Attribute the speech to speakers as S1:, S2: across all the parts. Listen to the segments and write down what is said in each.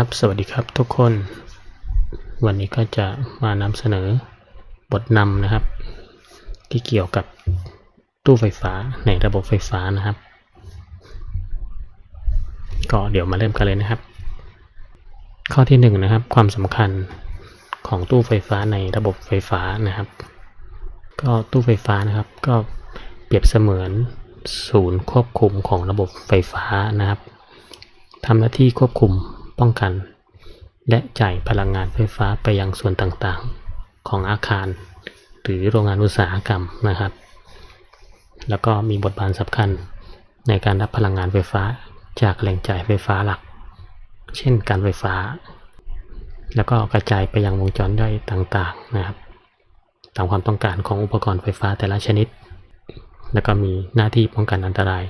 S1: ครับ สวัสดีครับทุกคน วันนี้ก็จะมานำเสนอบทนำนะครับ ที่เกี่ยวกับตู้ไฟฟ้าในระบบไฟฟ้านะครับ ก็เดี๋ยวมาเริ่มกันเลยนะครับ ข้อที่หนึ่งนะครับ ความสำคัญของตู้ไฟฟ้าในระบบไฟฟ้านะครับ ก็ตู้ไฟฟ้านะครับ ก็เปรียบเสมือนศูนย์ควบคุมของระบบไฟฟ้านะครับทำหน้าที่ควบคุม ป้องกัน และจ่ายพลังงานไฟฟ้าไปยังส่วนต่างๆของอาคาร หรือโรงงานอุตสาหกรรมนะครับ แล้วก็มีบทบาทสำคัญในการรับพลังงานไฟฟ้าจากแหล่งจ่ายไฟฟ้าหลัก เช่นการไฟฟ้า แล้วก็กระจายไปยังวงจรย่อยต่างๆนะครับ ตามความต้องการของอุปกรณ์ไฟฟ้าแต่ละชนิด แล้วก็มีหน้าที่ป้องกันอันตราย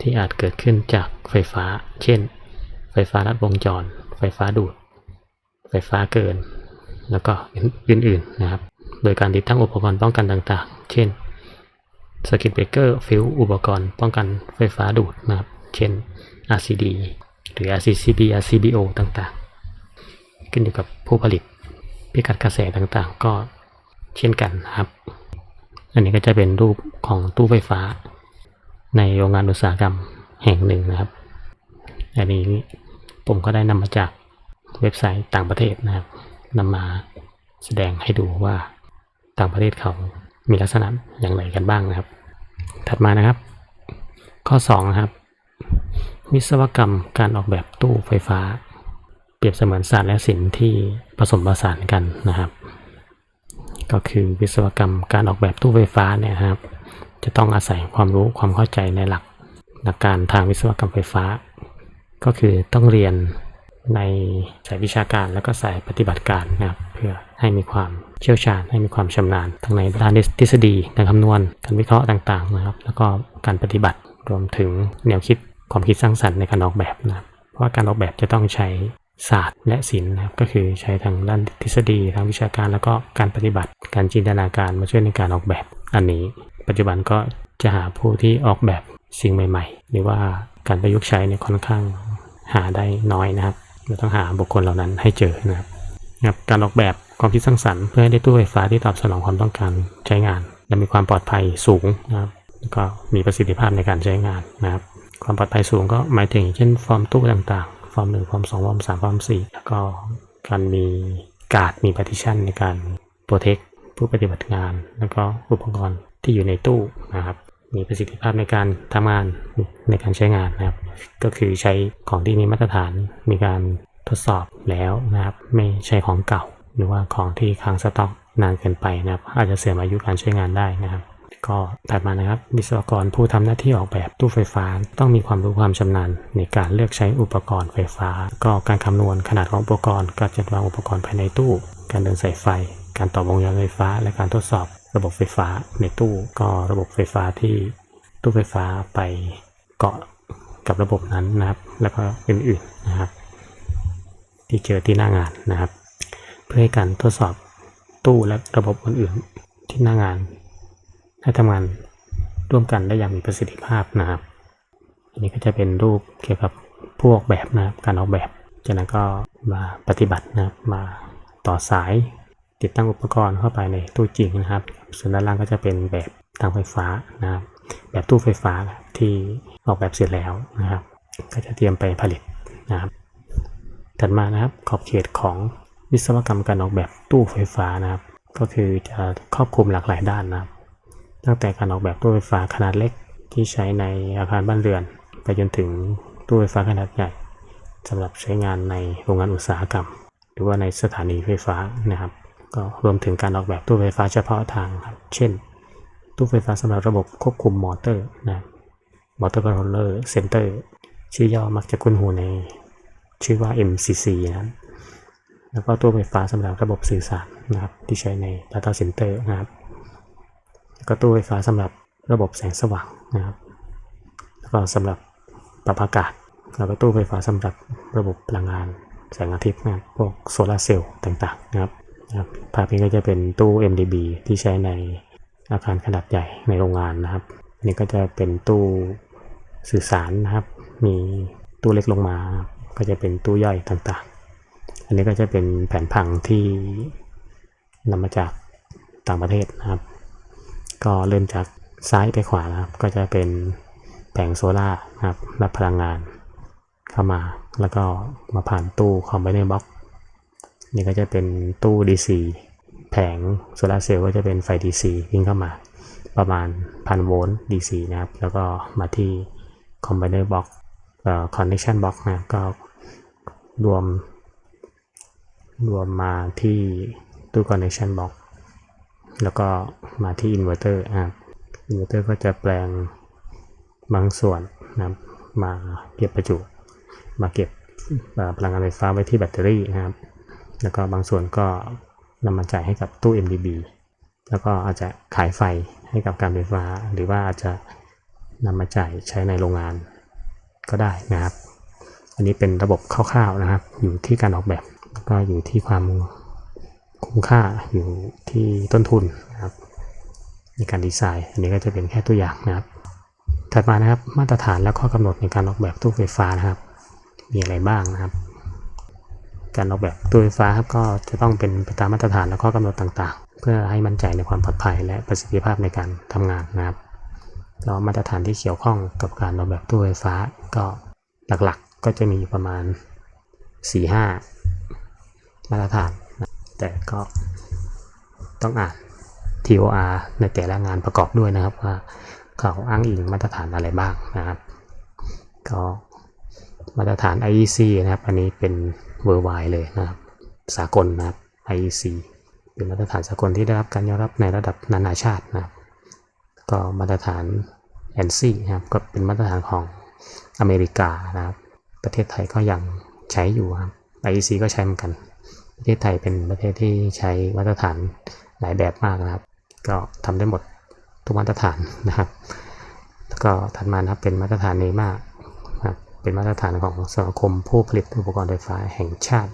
S1: ที่อาจเกิดขึ้นจากไฟฟ้า เช่น ไฟฟ้าลัดวงจร ไฟฟ้าดูด ไฟฟ้าเกิน แล้วก็อื่นๆนะครับ โดยการติดตั้งอุปกรณ์ป้องกันต่างๆ เช่นสกิตเบรกเกอร์ฟิลอุปกรณ์ป้องกันไฟฟ้าดูดนะครับ เช่น RCD หรือ RCCB RCBO ต่างๆ ขึ้นอยู่กับผู้ผลิต พิกัดกระแสต่างๆ ก็เช่นกันนะครับ อันนี้ก็จะเป็นรูปของตู้ไฟฟ้า ในโรงงานอุตสาหกรรมแห่งหนึ่งนะครับ อันนี้ผมก็ได้นำมาจากเว็บไซต์ต่างประเทศนะครับนำมาแสดงให้ดูว่าต่างประเทศเขามีลักษณะอย่างไรกันบ้างนะครับ ถัดมานะครับ ข้อ2นะครับ วิศวกรรมการออกแบบตู้ไฟฟ้า เปรียบเสมือนศาสตร์และศิลป์ที่ผสมผสานกันนะครับ ก็คือวิศวกรรมการออกแบบตู้ไฟฟ้าเนี่ยนะครับ จะต้องอาศัยความรู้ความเข้าใจในหลักหลักการทางวิศวกรรมไฟฟ้า ก็คือต้องเรียนในสายวิชาการแล้วก็สายปฏิบัติการนะครับเพื่อให้มีความเชี่ยวชาญ ให้มีความชำนาญทั้งในด้านทฤษฎีการคำนวณการวิเคราะห์ต่างๆนะครับ แล้วก็การปฏิบัติรวมถึงแนวคิดความคิดสร้างสรรค์ในการออกแบบนะครับเพราะว่าการออกแบบจะต้องใช้ศาสตร์และศิลป์นะครับก็คือใช้ทางด้านทฤษฎีทางวิชาการ แล้วก็การปฏิบัติการจินตนาการมาช่วยในการออกแบบอันนี้ ปัจจุบันก็จะหาผู้ที่ออกแบบสิ่งใหม่ ๆ หรือว่าการประยุกต์ใช้เนี่ยค่อนข้าง หาได้น้อยนะครับเราต้องหาบุคคลเหล่านั้นให้เจอนะครับครับการออกแบบความคิดสร้างสรรค์เพื่อให้ได้ตู้ไฟฟ้าที่ตอบสนองความต้องการใช้งาน และมีความปลอดภัยสูงนะครับแล้วก็มีประสิทธิภาพในการใช้งานนะครับ ความปลอดภัยสูงก็หมายถึงเช่น ฟอร์มตู้ต่างๆ ฟอร์มหนึ่งฟอร์มสองฟอร์มสามฟอร์มสี่แล้วก็การมีการ์ดมี partition ในการ protect ผู้ปฏิบัติงาน แล้วก็อุปกรณ์ที่อยู่ในตู้นะครับ มีประสิทธิภาพในการทำงานในการใช้งานนะครับ ก็คือใช้ของที่มีมาตรฐานมีการทดสอบแล้วนะครับ ไม่ใช่ของเก่า หรือว่าของที่ค้างสต็อกนานเกินไปนะครับ อาจจะเสื่อมอายุการใช้งานได้นะครับก็ถัดมานะครับวิศวกรผู้ทำหน้าที่ออกแบบตู้ไฟฟ้า ต้องมีความรู้ความชำนาญ ในการเลือกใช้อุปกรณ์ไฟฟ้า ก็การคำนวณขนาดของอุปกรณ์ การจัดวางอุปกรณ์ภายในตู้ การเดินสายไฟ การต่อวงจรไฟฟ้า และการทดสอบ ระบบไฟฟ้าในตู้ก็ระบบไฟฟ้าที่ตู้ไฟฟ้าไปเกาะกับระบบนั้นนะครับ แล้วก็อื่นๆนะครับ ที่เจอที่หน้างานนะครับ เพื่อให้การทดสอบตู้และระบบอื่นๆที่หน้างานให้ทำงานร่วมกันได้อย่างมีประสิทธิภาพนะครับ อันนี้ก็จะเป็นรูปเกี่ยวกับผู้ออกแบบนะครับการออกแบบจากนั้นก็มาปฏิบัตินะครับมาต่อสาย ติดตั้งอุปกรณ์เข้าไปในตู้จริงนะครับ ส่วนด้านล่างก็จะเป็นแบบทางไฟฟ้านะครับแบบตู้ไฟฟ้าที่ออกแบบเสร็จแล้วนะครับ ก็จะเตรียมไปผลิตนะครับถัดมานะครับขอบเขตของวิศวกรรมการออกแบบตู้ไฟฟ้านะครับ ก็คือจะครอบคลุมหลากหลายด้านนะครับ ตั้งแต่การออกแบบตู้ไฟฟ้าขนาดเล็กที่ใช้ในอาคารบ้านเรือน ไปจนถึงตู้ไฟฟ้าขนาดใหญ่สำหรับใช้งานในโรงงานอุตสาหกรรม หรือว่าในสถานีไฟฟ้านะครับ ก็รวมถึงการออกแบบตู้ไฟฟ้าเฉพาะทางครับ เช่น ตู้ไฟฟ้าสำหรับระบบควบคุมมอเตอร์นะมอเตอร์คอนโทรลเลอร์เซนเตอร์ชื่อย่อมักจะคุ้นหูในชื่อว่า MCC นะครับแล้วก็ตู้ไฟฟ้าสำหรับระบบสื่อสารนะครับที่ใช้ใน Data Center นะครับ แล้วก็ตู้ไฟฟ้าสำหรับระบบแสงสว่างนะครับ แล้วก็สำหรับปรับอากาศ แล้วก็ตู้ไฟฟ้าสำหรับระบบพลังงานแสงอาทิตย์นะพวกโซลาเซลล์ต่างๆนะครับ ภาพนี้ก็จะเป็นตู้ MDB ที่ใช้ในอาคารขนาดใหญ่ในโรงงานนะครับอันนี้ก็จะเป็นตู้สื่อสารนะครับ มีตู้เล็กลงมา ก็จะเป็นตู้ย่อยต่างๆ อันนี้ก็จะเป็นแผนผังที่นำมาจากต่างประเทศนะครับ ก็เริ่มจากซ้ายไปขวานะครับ ก็จะเป็นแผงโซล่าร์นะครับรับพลังงานเข้ามา แล้วก็มาผ่านตู้คอมไบเนอร์บ็อก นี่ก็จะเป็นตู้ DC แผงโซลาเซลล์ก็จะเป็นไฟ DC วิ่งเข้ามาประมาณพันโวลต์ DC นะครับ แล้วก็มาที่ Combiner Box เอ่อ Connection Box นะก็รวม รวมมาที่ตู้ Connection Box แล้วก็มาที่ Inverter นะครับ Inverter ก็จะแปลงบางส่วนนะครับมาเก็บประจุ มาเก็บพลังงานไฟฟ้าไว้ที่แบตเตอรี่นะครับ แล้วก็บางส่วนก็นำมาจ่ายให้กับตู้ MDB แล้วก็อาจจะขายไฟให้กับการไฟฟ้า หรือว่าอาจจะนำมาจ่ายใช้ในโรงงานก็ได้นะครับ อันนี้เป็นระบบคร่าวๆนะครับ อยู่ที่การออกแบบแล้วก็อยู่ที่ความคุ้มค่าอยู่ที่ต้นทุนนะครับในการดีไซน์ อันนี้ก็จะเป็นแค่ตัวอย่างนะครับ ถัดมานะครับมาตรฐานและข้อกำหนดในการออกแบบตู้ไฟฟ้านะครับ มีอะไรบ้างนะครับ การออกแบบตู้ไฟฟ้าครับก็จะต้องเป็นไปตามมาตรฐานและข้อกำหนดต่างๆ เพื่อให้มั่นใจในความปลอดภัยและประสิทธิภาพในการทำงานนะครับแล้วมาตรฐานที่เกี่ยวข้องกับการออกแบบตู้ไฟฟ้าก็หลักๆก็จะมีอยู่ประมาณ 4-5 มาตรฐานนะแต่ก็ต้องอ่าน TOR ในแต่ละงานประกอบด้วยนะครับว่าเขาอ้างอิงมาตรฐานอะไรบ้างนะครับ ก็มาตรฐาน IEC นะครับ อันนี้เป็น w o r l d w i เลยนะครับ สากลนะครับ IEC เป็นมาตรฐานสากลที่ได้รับการยอมรับในระดับนานาชาตินะครับก็มาตรฐาน ANSI นะครับก็เป็นมาตรฐานของอเมริกานะครับ ประเทศไทยก็ยังใช้อยู่ครับ IEC ก็ใช้เหมือนกัน ประเทศไทยเป็นประเทศที่ใช้มาตรฐานหลายแบบมากนะครับ ก็ทำได้หมดทุกมาตรฐานนะครับ แล้วก็ถัดมานะครับเป็นมาตรฐานเนมา เป็นมาตรฐานของสมาคมผู้ผลิตอุปกรณ์ไฟฟ้าแห่งชาติ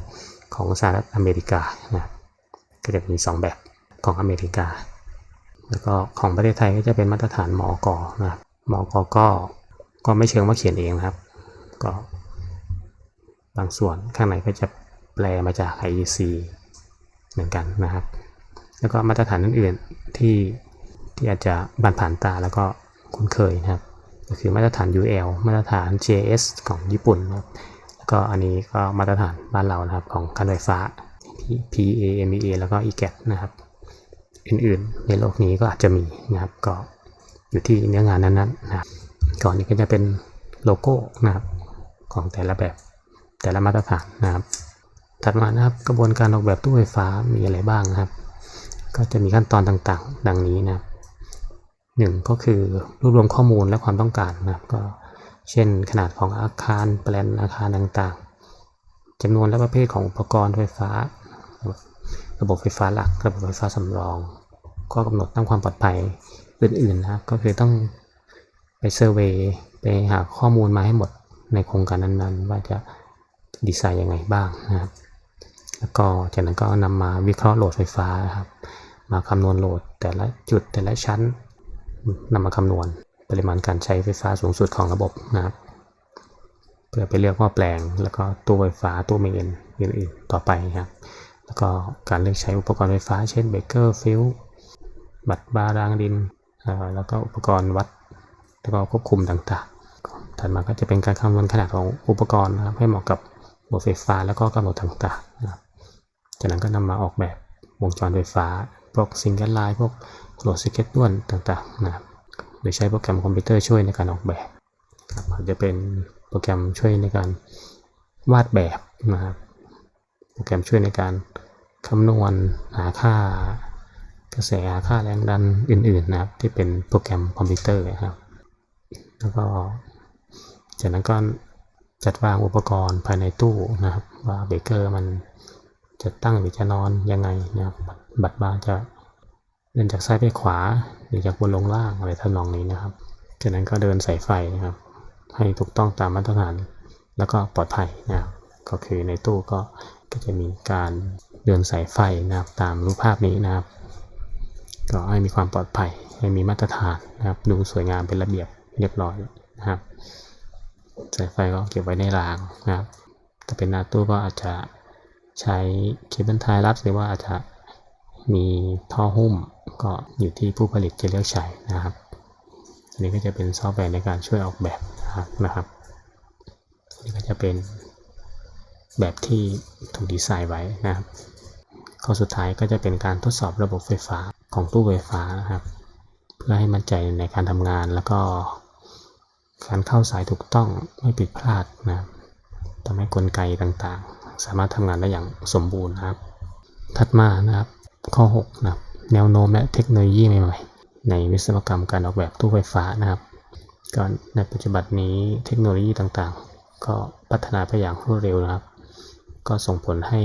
S1: ของสหรัฐอเมริกานะครับก็จะมี 2 แบบของอเมริกา แล้วก็ของประเทศไทยก็จะเป็นมาตรฐานมอกอนะครับมอกอก็ก็ไม่เชิงว่าเขียนเองนะครับ ก็บางส่วนข้างในก็จะแปลมาจาก IEC เหมือนกันนะครับ แล้วก็มาตรฐานอื่นๆที่ที่อาจจะบันผ่านตาแล้วก็คุ้นเคยนะครับ ก็คือมาตรฐาน UL มาตรฐาน JS ของญี่ปุ่นนะครับแล้วก็อันนี้ก็มาตรฐานบ้านเรานะครับของการไฟฟ้า PAMEA แล้วก็ EGAT นะครับ อื่นๆ ในโลกนี้ก็อาจจะมีนะครับ ก็อยู่ที่เนื้องานนั้นๆนะครับก่อนนี้ก็จะเป็นโลโก้นะครับของแต่ละแบบแต่ละมาตรฐานนะครับ ถัดมานะครับกระบวนการออกแบบตู้ไฟฟ้ามีอะไรบ้างนะครับ ก็จะมีขั้นตอนต่างๆ ดังนี้นะครับ หนึ่งก็คือรวบรวมข้อมูลและความต้องการนะครับก็เช่นขนาดของอาคารแปลนอาคารต่างๆจำนวนและประเภทของอุปกรณ์ไฟฟ้า ระบบไฟฟ้าหลัก ระบบไฟฟ้าสำรองข้อกำหนดด้านความปลอดภัยอื่นๆนะครับก็คือต้องไปเซอร์เวยไปหาข้อมูลมาให้หมดในโครงการนั้นๆ ว่าจะดีไซน์ยังไงบ้างนะครับ แล้วก็จากนั้นก็นำมาวิเคราะห์โหลดไฟฟ้าครับ มาคำนวณโหลดแต่ละจุดแต่ละชั้น นำมาคำนวณปริมาณการใช้ไฟฟ้าสูงสุดของระบบนะครับ เพื่อไปเลือกหม้อแปลง แล้วก็ตู้ไฟฟ้าตู้เมนอื่นๆต่อไปครับแล้วก็การเลือกใช้อุปกรณ์ไฟฟ้า เช่นเบรกเกอร์ฟิลบัตรบารางดิน แล้วก็อุปกรณ์วัด แล้วก็ควบคุมต่างๆ ถัดมาก็จะเป็นการคำนวณขนาดของอุปกรณ์นะครับให้เหมาะกับระบบไฟฟ้าแล้วก็กำหนดต่างๆนะครับจากนั้นก็นำมาออกแบบวงจรไฟฟ้า พวกซิงเกิลไลน์พวก โหลดสเก็ตด้วนต่างๆนะครับโดยใช้โปรแกรมคอมพิวเตอร์ช่วยในการออกแบบครับอาจจะเป็นโปรแกรมช่วยในการวาดแบบนะครับ โปรแกรมช่วยในการคำนวณหาค่ากระแสหาค่าแรงดันอื่นๆนะครับ ที่เป็นโปรแกรมคอมพิวเตอร์นะครับ แล้วก็จากนั้นก็จัดวางอุปกรณ์ภายในตู้นะครับ ว่าเบรกเกอร์มันจะตั้งหรือจะนอนยังไงนะครับ บัตรบาร์จะ ดินจากซ้ายไปขวาหรือจากบนลงล่างอะไรทำนองนี้นะครับ จากนั้นก็เดินสายไฟนะครับ ให้ถูกต้องตามมาตรฐาน แล้วก็ปลอดภัยนะครับก็คือในตู้ก็ก็จะมีการเดินสายไฟนะครับตามรูปภาพนี้นะครับ ก็ให้มีความปลอดภัยให้มีมาตรฐานนะครับดูสวยงามเป็นระเบียบเรียบร้อยนะครับสายไฟก็เก็บไว้ในรางนะครับถ้าเป็นหน้าตู้ก็อาจจะใช้เคเบิลไทยรัดหรือว่าอาจจะมีท่อหุ้ม ก็อยู่ที่ผู้ผลิตจะเลือกใช้นะครับ อันนี้ก็จะเป็นซอฟต์แวร์ในการช่วยออกแบบนะครับอันนี้ก็จะเป็นแบบที่ถูกดีไซน์ไว้นะครับ ข้อสุดท้ายก็จะเป็นการทดสอบระบบไฟฟ้าของตู้ไฟฟ้านะครับ เพื่อให้มั่นใจในการทำงานแล้วก็การเข้าสายถูกต้องไม่ผิดพลาดนะครับทำให้กลไกต่างๆ สามารถทำงานได้อย่างสมบูรณ์นะครับ ถัดมานะครับข้อ 6 นะครับ แนวโน้มและเทคโนโลยีใหม่ๆ ในวิศวกรรมการออกแบบตู้ไฟฟ้านะครับก็ในปัจจุบันนี้เทคโนโลยีต่างๆ ก็พัฒนาไปอย่างรวดเร็วนะครับ ก็ส่งผลให้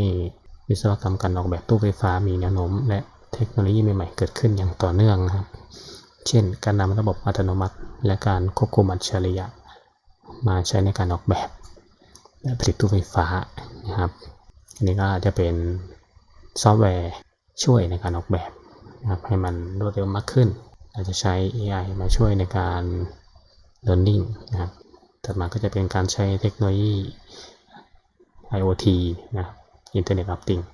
S1: วิศวกรรมการออกแบบตู้ไฟฟ้ามีแนวโน้ม และเทคโนโลยีใหม่ๆ เกิดขึ้นอย่างต่อเนื่องนะครับ เช่น การนำระบบอัตโนมัติ และการควบคุมอัจฉริยะ มาใช้ในการออกแบบและผลิตตู้ไฟฟ้านะครับ อันนี้ก็จะเป็นซอฟต์แวร์ช่วยในการออกแบบ นะครับให้มันรวดเร็วมากขึ้นอาจจะใช้ AI มาช่วยในการ learning นะครับต่อมาก็จะเป็นการใช้เทคโนโลยี IoT นะ Internet of Things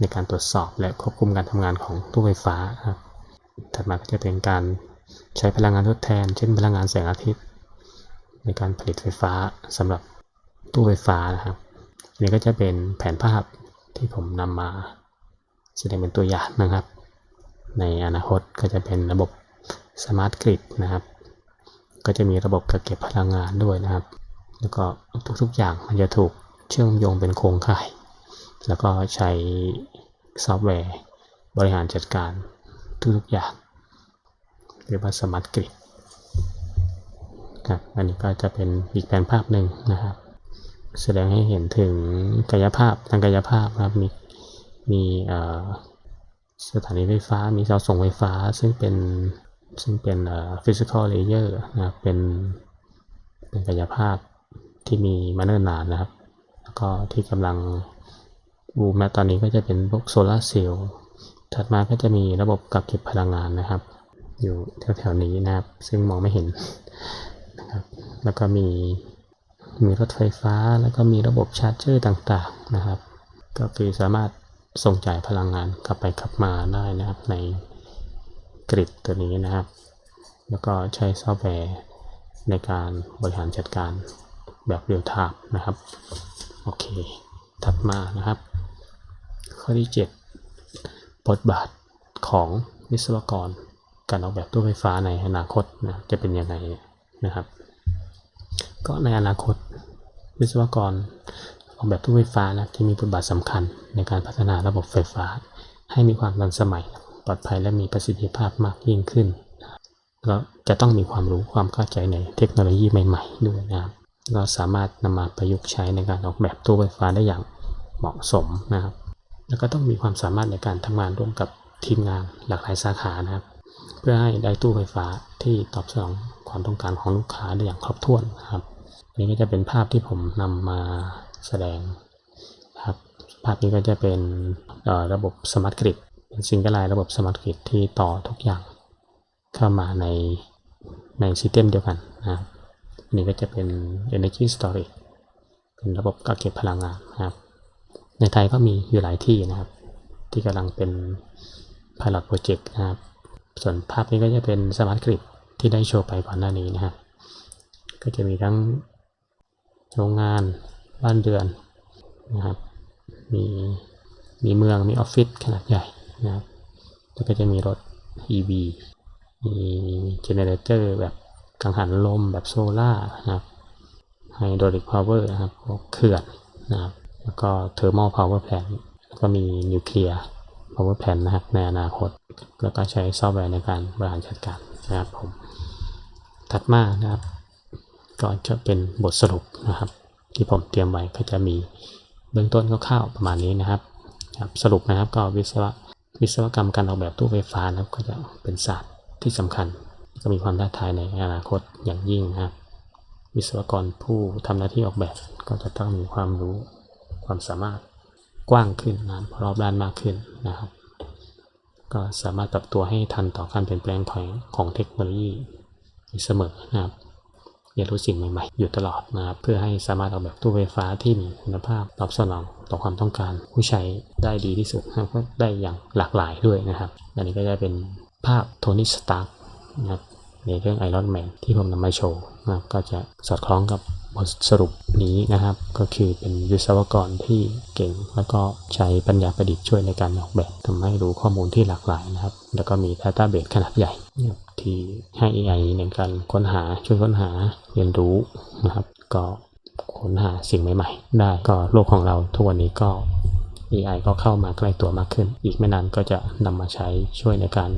S1: ในการตรวจสอบและควบคุมการทำงานของตู้ไฟฟ้าครับถัดมาก็จะเป็นการใช้พลังงานทดแทน เช่นพลังงานแสงอาทิตย์ ในการผลิตไฟฟ้าสำหรับตู้ไฟฟ้านะครับนนี้ก็จะเป็นแผนภาพที่ผมนำมาแสดงเป็นตัวอย่างนะครับ ในอนาคตก็จะเป็นระบบสมาร์ทกริดนะครับ ก็จะมีระบบกักเก็บพลังงานด้วยนะครับ แล้วก็ทุกๆอย่างมันจะถูกเชื่อมโยงเป็นโครงข่าย แล้วก็ใช้ซอฟต์แวร์บริหารจัดการทุกๆอย่างเรียกว่าสมาร์ทกริดครับอันนี้ก็จะเป็นอีกแผนภาพหนึ่งนะครับ แสดงให้เห็นถึงกายภาพทางกายภาพนะครับมีมี สถานีไฟฟ้ามีเสาส่งไฟฟ้าซึ่งเป็นซึ่งเป็นฟิสิกอลเลเยอร์นะครับเป็นเป็นกายภาพที่มีมาเนิ่นนานนะครับ แล้วก็ที่กำลังบูมนะตอนนี้ก็จะเป็นพวกโซลาร์เซลล์ถัดมาก็จะมีระบบกักเก็บพลังงานนะครับ อยู่แถวๆนี้นะครับ ซึ่งมองไม่เห็นนะครับ แล้วก็มีมีรถไฟฟ้าแล้วก็มีระบบชาร์จเจอร์ต่างๆนะครับ ก็คือสามารถ ส่งจ่ายพลังงานกลับไปกลับมาได้นะครับในกริดตัวนี้นะครับ แล้วก็ใช้ซอฟต์แวร์ในการบริหารจัดการแบบเรียลไทม์นะครับ โอเค ถัดมานะครับ ข้อที่ 7 บทบาทของวิศวกร การออกแบบตู้ไฟฟ้าในอนาคตนะจะเป็นยังไงนะครับ ก็ในอนาคตวิศวกร ออกแบบตู้ไฟฟ้านะที่มีบทบาทสำคัญในการพัฒนาระบบไฟฟ้า ให้มีความทันสมัย ปลอดภัยและมีประสิทธิภาพมากยิ่งขึ้นก็จะต้องมีความรู้ความเข้าใจในเทคโนโลยีใหม่ ๆ ด้วยนะครับเราสามารถนำมาประยุกต์ใช้ในการออกแบบตู้ไฟฟ้าได้อย่างเหมาะสมนะครับ แล้วก็ต้องมีความสามารถในการทำงานร่วมกับทีมงานหลากหลายสาขานะครับ เพื่อให้ได้ตู้ไฟฟ้าที่ตอบสนองความต้องการของลูกค้าได้อย่างครบถ้วนนะครับนนี้ก็จะเป็นภาพที่ผมนำมา แสดงครับภาพนี้ก็จะเป็นระบบสมาร์ทกริดเป็นซิงเกิลไลน์ระบบสมาร์ทกริดที่ต่อทุกอย่างเข้ามาในในซิสเต็มเดียวกันนะครับอันนี้ก็จะเป็น energy storage เป็นระบบกักเก็บพลังงานนะครับ ในไทยก็มีอยู่หลายที่นะครับ ที่กำลังเป็น pilot project นะครับ ส่วนภาพนี้ก็จะเป็นสมาร์ทกริดที่ได้โชว์ไปก่อนหน้านี้นะครับ ก็จะมีทั้งโรงงาน บ้านเรือนนะครับ มีมีเมืองมีออฟฟิศขนาดใหญ่นะครับแล้วก็จะมีรถ EV มีเจเนเรเตอร์แบบกังหันลมแบบโซล่านะครับไฮโดรลิกพาวเวอร์นะครับเขื่อนนะครับ แล้วก็เทอร์มอลพาวเวอร์แพลนแล้วก็มีนิวเคลียร์พาวเวอร์แพลนนะครับในอนาคต แล้วก็ใช้ซอฟต์แวร์ในการบริหารจัดการนะครับผม ถัดมานะครับ ก็จะเป็นบทสรุปนะครับ ที่ผมเตรียมไว้ก็จะมีเบื้องต้นคร่าวๆประมาณนี้นะครับครับสรุปนะครับก็วิศวะวิศวกรรมการออกแบบตู้ไฟฟ้านะครับก็จะเป็นศาสตร์ที่สำคัญ ก็มีความท้าทายในอนาคตอย่างยิ่งนะครับ วิศวกรผู้ทำหน้าที่ออกแบบก็จะต้องมีความรู้ความสามารถกว้างขึ้นนะรอบด้านมากขึ้นนะครับ ก็สามารถปรับตัวให้ทันต่อการเปลี่ยนแปลงของของเทคโนโลยีเสมอนะครับ เรียนรู้สิ่งใหม่ๆ อยู่ตลอดนะครับเพื่อให้สามารถออกแบบตู้ไฟฟ้าที่มีคุณภาพตอบสนองต่อความต้องการผู้ใช้ได้ดีที่สุดนะครับก็ได้อย่างหลากหลายด้วยนะครับอันนี้ก็จะเป็นภาพโทนี่สตาร์นะครับในเรื่องไอรอนแมนที่ผมนำมาโชว์นะครับก็จะสอดคล้องกับ บทสรุปนี้นะครับ ก็คือเป็นวิศวกรที่เก่ง แล้วก็ใช้ปัญญาประดิษฐ์ช่วยในการออกแบบทำให้รู้ข้อมูลที่หลากหลายนะครับ แล้วก็มี Database ขนาดใหญ่ที่ให้ AI ในการค้นหาช่วยค้นหาเรียนรู้นะครับ ก็ค้นหาสิ่งใหม่ๆ ได้ก็โลกของเราทุกวันนี้ก็ AI ก็เข้ามาใกล้ตัวมากขึ้น อีกไม่นานก็จะนำมาใช้ช่วยในการ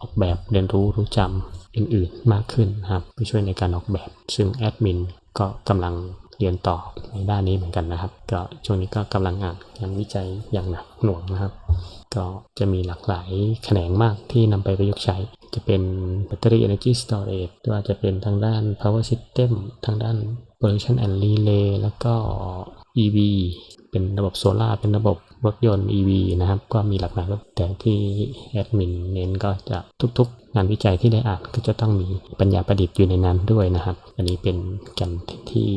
S1: ออกแบบเรียนรู้รู้จำอื่นๆมากขึ้นนะครับ ไปช่วยในการออกแบบ ซึ่งแอดมิน ก็กำลังเรียนต่อในด้านนี้เหมือนกันนะครับ ก็ช่วงนี้ก็กำลังอ่านงานวิจัยอย่างหนักหน่วงนะครับ ก็จะมีหลากหลายแขนงมากที่นำไปประยุกต์ใช้ จะเป็น Battery Energy Storage หรือว่าจะเป็นทางด้าน Power System ทางด้าน Production and Relay แล้วก็ EV เป็นระบบโซลาร์เป็นระบบรถยนต์ EV นะครับ ก็มีหลากหลารแต่ที่แอดมินเน้นก็จะทุกๆ งานวิจัยที่ได้อ่านก็จะต้องมีปัญญาประดิษฐ์อยู่ในนั้นด้วยนะครับ อันนี้เป็นกันที่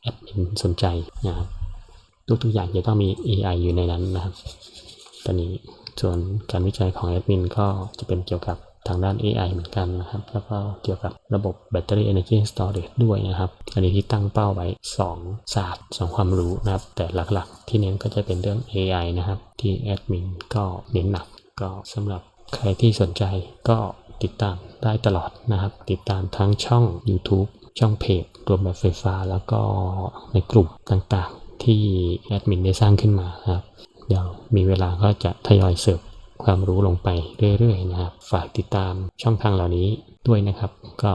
S1: แอดมินสนใจนะครับทุกๆอย่างจะต้องมี AI อยู่ในนั้นนะครับ ตอนนี้ส่วนการวิจัยของแอดมินก็จะเป็นเกี่ยวกับ ทางด้าน AI เหมือนกันนะครับ แล้วก็เกี่ยวกับระบบ Battery Energy Storage ด้วยนะครับ อันนี้ที่ตั้งเป้าไว้ 2 ศาสตร์ 2 ความรู้นะครับ แต่หลักๆ ที่เน้นก็จะเป็นเรื่อง AI นะครับ ที่แอดมินก็เน้นหนัก ก็สำหรับใครที่สนใจก็ติดตามได้ตลอดนะครับ ติดตามทั้งช่อง YouTube ช่องเพจรวมแบบไฟฟ้า แล้วก็ในกลุ่มต่างๆ ที่แอดมินได้สร้างขึ้นมาครับ เดี๋ยวมีเวลาก็จะทยอยเสิร์ฟ ความรู้ลงไปเรื่อยๆนะครับ ฝากติดตามช่องทางเหล่านี้ด้วยนะครับ ก็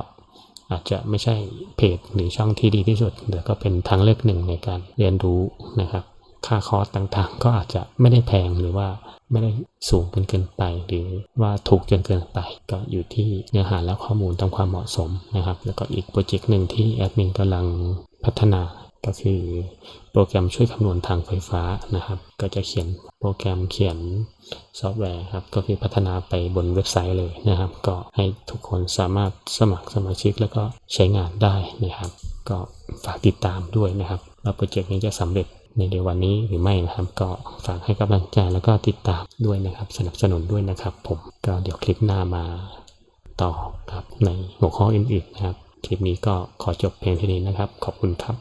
S1: อาจจะไม่ใช่เพจหรือช่องที่ดีที่สุดแต่ก็เป็นทางเลือกหนึ่งในการเรียนรู้นะครับ ค่าคอร์สต่างๆ ก็อาจจะไม่ได้แพงหรือว่าไม่ได้สูงเกินเกินไป หรือว่าถูกจนเกินไป ก็อยู่ที่เนื้อหาและข้อมูลตามความเหมาะสมนะครับ แล้วก็อีกโปรเจกต์หนึ่งที่แอดมินกำลังพัฒนา ก็คือโปรแกรมช่วยคำนวณทางไฟฟ้านะครับ ก็จะเขียนโปรแกรมเขียนซอฟต์แวร์ครับ ก็คือพัฒนาไปบนเว็บไซต์เลยนะครับ ก็ให้ทุกคนสามารถสมัครสมาชิกแล้วก็ใช้งานได้นะครับ ก็ฝากติดตามด้วยนะครับว่าโปรเจกต์นี้จะสำเร็จในเดือนวันนี้หรือไม่นะครับ ก็ฝากให้กำลังใจแล้วก็ติดตามด้วยนะครับ สนับสนุนด้วยนะครับ ผมก็เดี๋ยวคลิปหน้ามาต่อครับในหัวข้ออื่นๆนะครับ คลิปนี้ก็ขอจบเพียงเท่านี้นะครับ ขอบคุณครับ